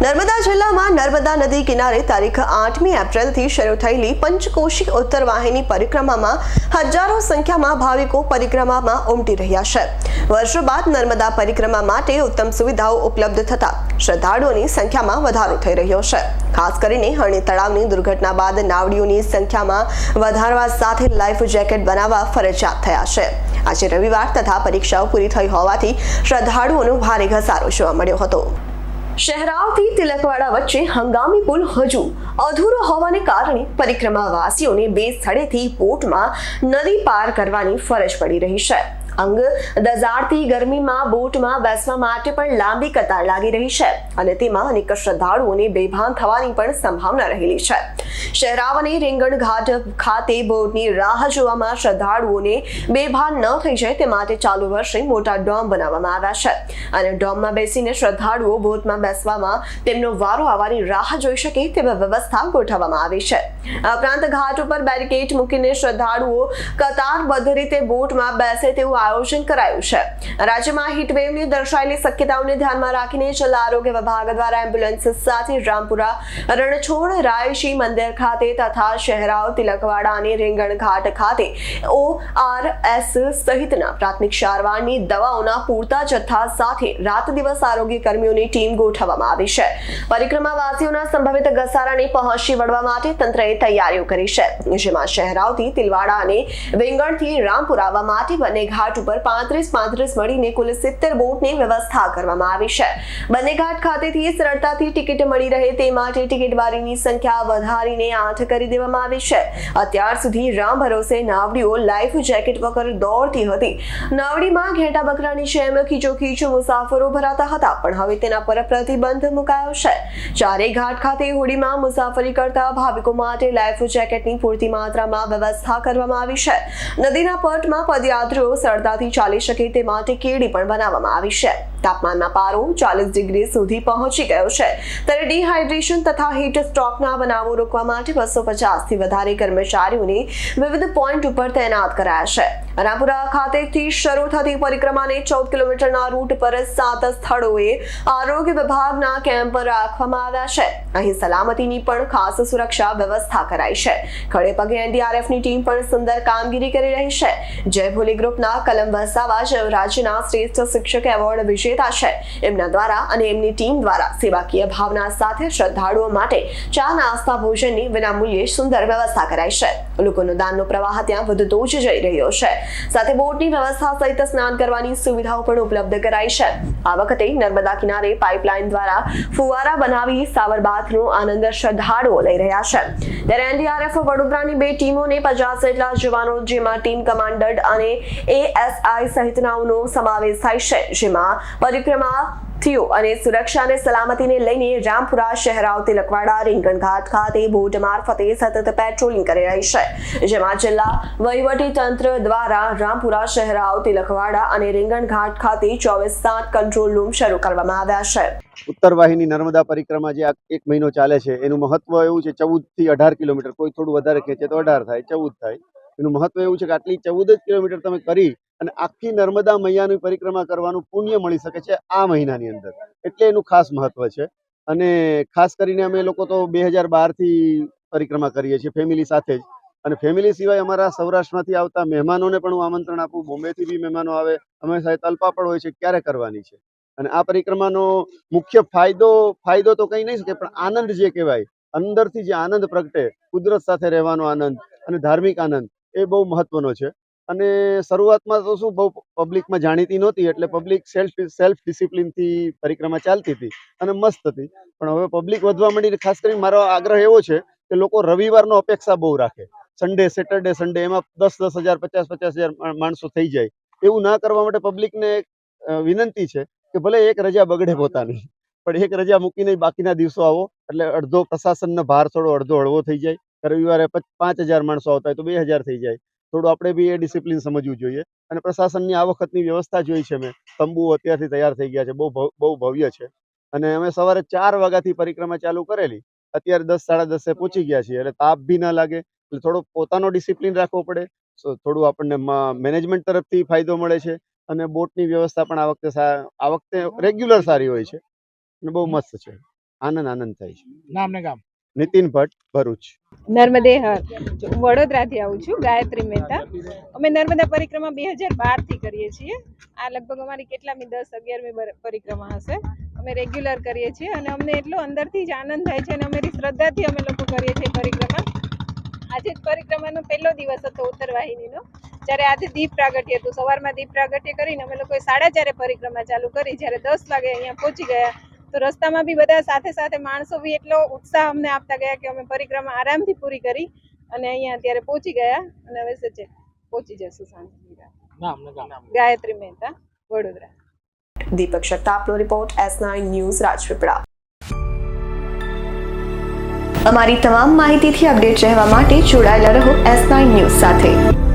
નર્મદા જિલ્લામાં નર્મદા નદી કિનારે તારીખ આઠમી એપ્રિલથી શરૂ થયેલી પંચકોશી ઉત્તર વાહિની પરિક્રમામાં હજારો સંખ્યામાં ભાવિકો પરિક્રમામાં ઉમટી રહ્યા છે. વર્ષો બાદ નર્મદા પરિક્રમા માટે ઉત્તમ સુવિધાઓ ઉપલબ્ધ થતા શ્રદ્ધાળુઓની સંખ્યામાં વધારો થઈ રહ્યો છે. ખાસ કરીને હરણી તળાવની દુર્ઘટના બાદ નાવડીઓની સંખ્યામાં વધારવા સાથે લાઈફ જેકેટ બનાવવા ફરજિયાત થયા છે. આજે રવિવાર તથા પરીક્ષાઓ પૂરી થઈ હોવાથી શ્રદ્ધાળુઓનો ભારે ઘસારો જોવા મળ્યો હતો. શહેરાવથી તિલકવાડા વચ્ચે હંગામી પુલ હજુ અધૂરો હોવાને કારણે પરિક્રમાવાસીઓને બે સ્થળેથી બોટમાં નદી પાર કરવાની ફરજ પડી રહી છે. અંગ દઝાડતી ગરમીમાં, બોટમાં, બેસવા માટે પણ લાંબી કતાર લાગી રહી છે અને તેમાં અનેક શ્રદ્ધાળુઓને બેભાન થવાની પણ સંભાવના રહેલી છે. શહેરાવ અને રેંગણ ઘાટ ખાતે બોટની રાહ જોવામાં શ્રદ્ધાળુઓને બેભાન ન થઈ જાય તે માટે ચાલુ વર્ષે મોટા ડોમ બનાવવામાં આવ્યા છે અને ડોમમાં બેસીને શ્રદ્ધાળુઓ બોટમાં બેસવામાં તેમનો વારો આવવાની રાહ જોઈ શકે તેવી વ્યવસ્થા ગોઠવવામાં આવી છે. ઉપરાંત ઘાટ ઉપર બેરિકેડ મૂકીને શ્રદ્ધાળુઓ કતારબદ્ધ રીતે બોટમાં બેસે તેવું આયોજન કરાયું છે. રાજ્યમાં હીટવેવની દર્શાયેલી શક્યતાઓને ધ્યાનમાં રાખીને જિલ્લા આરોગ્ય વિભાગ દ્વારા એમ્બ્યુલન્સ સાથે રામપુરા, રણછોડ, રાયશી મંદિર ખાતે તથા શહેરાવ, તિલકવાડા અને રેંગણ ઘાટ ખાતે ઓ આર એસ સહિતના પ્રાથમિક સારવારની દવાઓના પૂરતા જથ્થા સાથે રાત દિવસ આરોગ્ય કર્મીઓની ટીમ ગોઠવવામાં આવી છે. પરિક્રમાવાસીઓના સંભવિત ઘસારાને પહોંચી વળવા માટે તંત્રએ તૈયારીઓ કરી છે. જેમાં શહેરાવથી, તિલવાડા અને વેંગણથી રામપુર આવવા માટે બંને ઘાટ ઉપર પાંત્રીસ પાંત્રીસ મળીને કુલ સિત્તેર બોટની વ્યવસ્થા કરવામાં આવી છે. બંને ઘાટ ખાતેથી સરળતાથી ટિકિટ મળી રહે તે માટે ટિકિટ બારીની સંખ્યા વધારીને આઠ કરી દેવામાં આવી છે. અત્યાર સુધી રામ ભરોસે નાવડીઓ લાઈફ જેકેટ વગર દોડતી હતી. નાવડીમાં ઘેટા બકરાની જેમ ખીચોખીચ મુસાફરો ભરાતા હતા, પણ હવે તેના પર પ્રતિબંધ મુકાયો છે. ચારેય ઘાટ ખાતે હોડીમાં મુસાફરી કરતા ભાવિકો માટે લાઈફ જેકેટની પૂરતી માત્રામાં વ્યવસ્થા કરવામાં આવી છે. નદીના પટમાં પદયાત્રીઓ સરળતાથી ચાલી શકે તે માટે કેડી પણ બનાવવામાં આવી છે. તાપમાનના પારો ચાલીસ ડિગ્રી સુધી પહોંચી ગયો છે. ત્યારે ડિહાઇડ્રેશન તથા હીટ સ્ટ્રોકના બનાવો રોકવા માટે બસો પચાસથી વધારે કર્મચારીઓને વિવિધ પોઈન્ટ ઉપર તૈનાત કરાયા છે. અનાપુરા ખાતેથી શરૂ થતી પરિક્રમાને ચૌદ કિલોમીટરના રૂટ પર સાત સ્થળોએ આરોગ્ય વિભાગના કેમ્પ રાખવામાં આવ્યા છે. અહીં સલામતીની પણ ખાસ સુરક્ષા વ્યવસ્થા કરાઈ છે. ખડે પગે એનડીઆરએફની ટીમ પણ સુંદર કામગીરી કરી રહી છે. જય ભોલી ગ્રુપના કલમ વસાવા જે રાજ્યના શ્રેષ્ઠ શિક્ષક એવોર્ડ વિજેતા છે. એમના દ્વારા અને એમની ટીમ દ્વારા સેવાકીય ભાવના સાથે શ્રદ્ધાળુઓ માટે ચા નાસ્તા ભોજનની વિનામૂલ્યે સુંદર વ્યવસ્થા કરાઈ છે. લોકોનો દાનનો પ્રવાહ ત્યાં વધતો જ જઈ રહ્યો છે. સાથે બોટની વ્યવસ્થા સહિત સ્નાન કરવાની સુવિધાઓ પણ ઉપલબ્ધ કરાઈ છે. આ વખતે નર્મદા કિનારે પાઇપલાઇન દ્વારા ફુવારા બનાવી સાવરબાથનો આનંદ શ્રદ્ધાળુઓ લઈ રહ્યા છે. ત્યારે એનડીઆરએફ વડોદરાની બે ટીમોને પચાસ જેટલા જવાનો જેમાં ટીમ કમાન્ડર અને એએસઆઈ સહિતનાઓનો સમાવેશ થાય છે, જેમાં પરિક્રમા થયો અને સુરક્ષા અને સલામતીને લઈને રામપુરા શહેર આવતી રીંગણ ઘાટ ખાતે બોટ મારફતે સતત પેટ્રોલિંગ કરી રહી છે. જેમાં જિલ્લા વહીવટી તંત્ર દ્વારા રામપુરા શહેર આવતી લખવાડા અને રીંગણઘાટ ખાતે ચોવીસ સાત કંટ્રોલ રૂમ શરૂ કરવામાં આવ્યા છે. ઉત્તર વાહિની નર્મદા પરિક્રમા જે એક મહિનો ચાલે છે, એનું મહત્વ એવું છે ચૌદથી અઢાર કિલોમીટર. કોઈ થોડું વધારે ખેંચે તો અઢાર થાય, ચૌદ થાય. એનું મહત્વ એવું છે કે આટલી ચૌદ જ કિલોમીટર તમે કરી અને આખી નર્મદા મૈયાની પરિક્રમા કરવાનું પુણ્ય મળી શકે છે આ મહિનાની અંદર. એટલે એનું ખાસ મહત્વ છે. અને ખાસ કરીને અમે લોકો તો બે હજાર બારથી પરિક્રમા કરીએ છીએ, ફેમિલી સાથે જ. અને ફેમિલી સિવાય અમારા સૌરાષ્ટ્રમાંથી આવતા મહેમાનોને પણ હું આમંત્રણ આપું. બોમ્બેથી બી મહેમાનો આવે. અમે સાથે તલપાપડ હોય છે, ક્યારે કરવાની છે? અને આ પરિક્રમાનો મુખ્ય ફાયદો ફાયદો તો કંઈ નહીં શકે, પણ આનંદ જે કહેવાય, અંદરથી જે આનંદ પ્રગટે, કુદરત સાથે રહેવાનો આનંદ અને ધાર્મિક આનંદ, એ બહુ મહત્વનો છે. અને શરૂઆતમાં તો શું બહુ પબ્લિકમાં જાણીતી નહોતી એટલે પબ્લિક સેલ્ફ સેલ્ફ ડિસિપ્લિનથી પરિક્રમા ચાલતી હતી અને મસ્ત હતી. પણ હવે પબ્લિક વધવા માંડીને ખાસ કરીને મારો આગ્રહ એવો છે કે લોકો રવિવારનો અપેક્ષા બહુ રાખે. સન્ડે સેટરડે સન્ડે એમાં દસ દસ હજાર, પચાસ પચાસ હજાર માણસો થઈ જાય. એવું ના કરવા માટે પબ્લિકને વિનંતી છે કે ભલે એક રજા બગડે પોતાની, પણ એક રજા મૂકીને બાકીના દિવસો આવો. એટલે અડધો પ્રશાસનનો ભાર થોડો અડધો હળવો થઈ જાય. રવિવારે પાંચ હજાર માણસો આવતા હોય તો બે હજાર થઈ જાય. થોડું આપણે બી એ ડિસિપ્લિન સમજવું જોઈએ. અને પ્રશાસનની આ વખતની વ્યવસ્થા જોઈ છે મેં. તંબુ અત્યારથી તૈયાર થઈ ગયા છે. બહુ બહુ ભવ્ય છે. અને અમે સવારે ચાર વાગ્યાથી પરિક્રમા ચાલુ કરેલી. અત્યારે દસ, સાડા દસે પહોંચી ગયા છીએ. એટલે તાપ બી ન લાગે. એટલે થોડો પોતાનો ડિસિપ્લિન રાખવો પડે. થોડું આપણને મેનેજમેન્ટ તરફથી ફાયદો મળે છે. અને બોટની વ્યવસ્થા પણ આ વખતે આ વખતે રેગ્યુલર સારી હોય છે. અને બહુ મસ્ત છે. આનંદ આનંદ થાય છે. નામ ગામ? નીતિન ભટ્ટ, ભરૂચ. નર્મદે હર વડોદરાથી આવું છું, ગાયત્રી મહેતા. અમે નર્મદા પરિક્રમા બે હજાર બારથી કરીએ છીએ. આ લગભગ અમારી કેટલામી દસ અગિયારમી બર- પરિક્રમા હશે. અમે રેગ્યુલર કરીએ છીએ અને અમને એટલો અંદરથી જ આનંદ થાય છે અને અમારી શ્રદ્ધાથી અમે લોકો કરીએ છીએ પરિક્રમા. આજે જ પરિક્રમાનો પહેલો દિવસ હતો ઉત્તરવાહિનીનો જ્યારે આજે દીપ પ્રાગટ્ય હતું. સવારમાં દીપ પ્રાગટ્ય કરીને અમે લોકોએ સાડા ચારે પરિક્રમા ચાલુ કરી. જ્યારે દસ વાગે અહીંયા પહોંચી ગયા તો રસ્તામાં બી બધા સાથે સાથે માણસો બી એટલો ઉત્સાહ અમને આપતા ગયા કે અમે પરિક્રમા આરામથી પૂરી કરી અને અહીંયા અત્યારે પહોંચી ગયા અને હવે સચે પહોંચી જશું ગામ. Gayatri Mehta Vadodara. Deepak શક્તાપનો report S nine news Rajpipla. અમારી તમામ માહિતીથી અપડેટ રહેવા માટે જોડાયેલા રહો એસ નાઇન ન્યૂઝ સાથે.